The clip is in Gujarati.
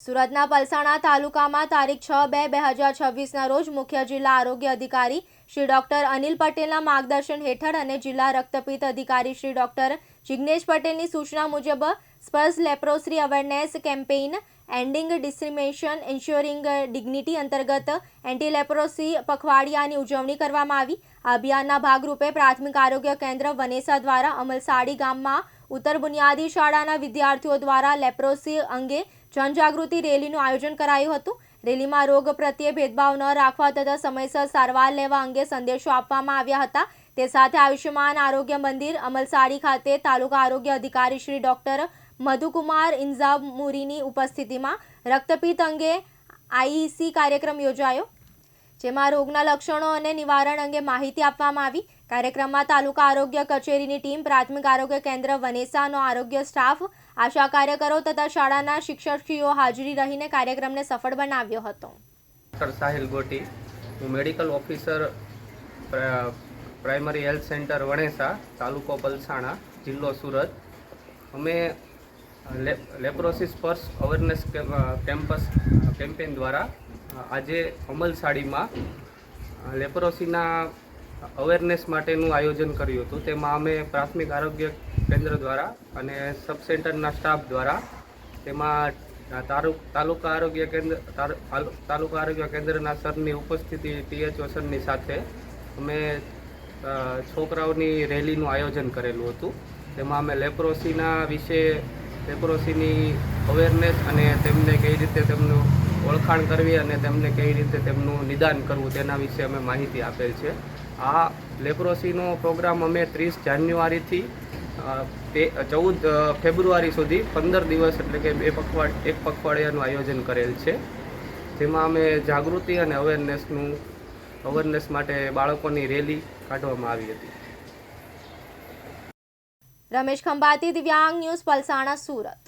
સુરતના પલસાણા તાલુકામાં તારીખ છ બે બે હજાર છવ્વીસના રોજ મુખ્ય જિલ્લા આરોગ્ય અધિકારી શ્રી ડોક્ટર અનિલ પટેલના માર્ગદર્શન હેઠળ અને જિલ્લા રક્તપિત્ત અધિકારી શ્રી ડોક્ટર જિગ્નેશ પટેલની સૂચના મુજબ Sparsh leprosy awareness campaign ending discrimination ensuring dignity અંતર્ગત એન્ટી લેપ્રોસી પખવાડિયાની ઉજવણી કરવામાં આવી. આ અભિયાનના ભાગરૂપે પ્રાથમિક આરોગ્ય કેન્દ્ર વનેસા દ્વારા અમલસાડી ગામમાં ઉત્તર બુનિયાદી શાળાના વિદ્યાર્થીઓ દ્વારા લેપ્રોસી અંગે જનજાગૃતિ રેલીનું આયોજન કરાયું હતું. રેલીમાં રોગ પ્રત્યે ભેદભાવ ન રાખવા તથા સમયસર સારવાર લેવા અંગે સંદેશો આપવામાં આવ્યા હતા. તે સાથે આયુષ્યમાન આરોગ્ય મંદિર અમલસાડી ખાતે તાલુકા આરોગ્ય અધિકારી શ્રી ડોક્ટર મધુકુમાર ઇન્ઝામુરીની ઉપસ્થિતિમાં રક્તપિત્ત અંગે આઈઈસી કાર્યક્રમ યોજાયો. જેમાં રોગના લક્ષણો અને નિવારણ અંગે માહિતી આપવામાં આવી. કાર્યક્રમમાં તાલુકા આરોગ્ય કચેરીની ટીમ, પ્રાથમિક આરોગ્ય કેન્દ્ર, વનેસાનો આરોગ્ય સ્ટાફ, આશા કાર્યકરો તથા શાળાના શિક્ષકીઓ હાજરી રહીને કાર્યક્રમને સફળ બનાવ્યો હતો. સાહિલ ગોટી, હું મેડિકલ ઓફિસર, પ્ર- પ્રાઇમરી હેલ્થ સેન્ટર વણેસા, તાલુકો પલસાણા, જિલ્લો સુરત. અમે લેપ્રોસિસ પર્સ અવેરનેસ કેમ- કેમ્પસ કેમ્પેન દ્વારા આજે અમલસાડીમાં લેપ્રોસીના અવેરનેસ માટેનું આયોજન કર્યું હતું. તેમાં અમે પ્રાથમિક આરોગ્ય કેન્દ્ર દ્વારા અને સબ સેન્ટરના સ્ટાફ દ્વારા તેમાં તાલુકા આરોગ્ય કેન્દ્ર તાલુકા આરોગ્ય કેન્દ્રના સરની ઉપસ્થિતિ ટીએચઓ સરની સાથે અમે છોકરાઓની રેલીનું આયોજન કરેલું હતું. તેમાં અમે લેપ્રોસીના વિશે, લેપ્રોસીની અવેરનેસ અને તેમને કઈ રીતે તેમનું ઓળખાણ કરવી અને તેમને કઈ રીતે તેમનું નિદાન કરવું તેના વિશે અમે માહિતી આપેલ છે. આ લેપ્રોસીનો પ્રોગ્રામ અમે ત્રીસ જાન્યુઆરીથી તે, ચૌદ ફેબ્રુઆરી સુધી પંદર દિવસ એટલે કે બે પખવાડ, એક પખવાડિયાનું આયોજન કરેલ છે. જેમાં અમે જાગૃતિ અને અવેરનેસનું અવેરનેસ માટે બાળકોની રેલી કાઢવામાં આવી હતી. રમેશ ખંભાતી, દિવ્યાંગ ન્યૂઝ, પલસાણા, સુરત.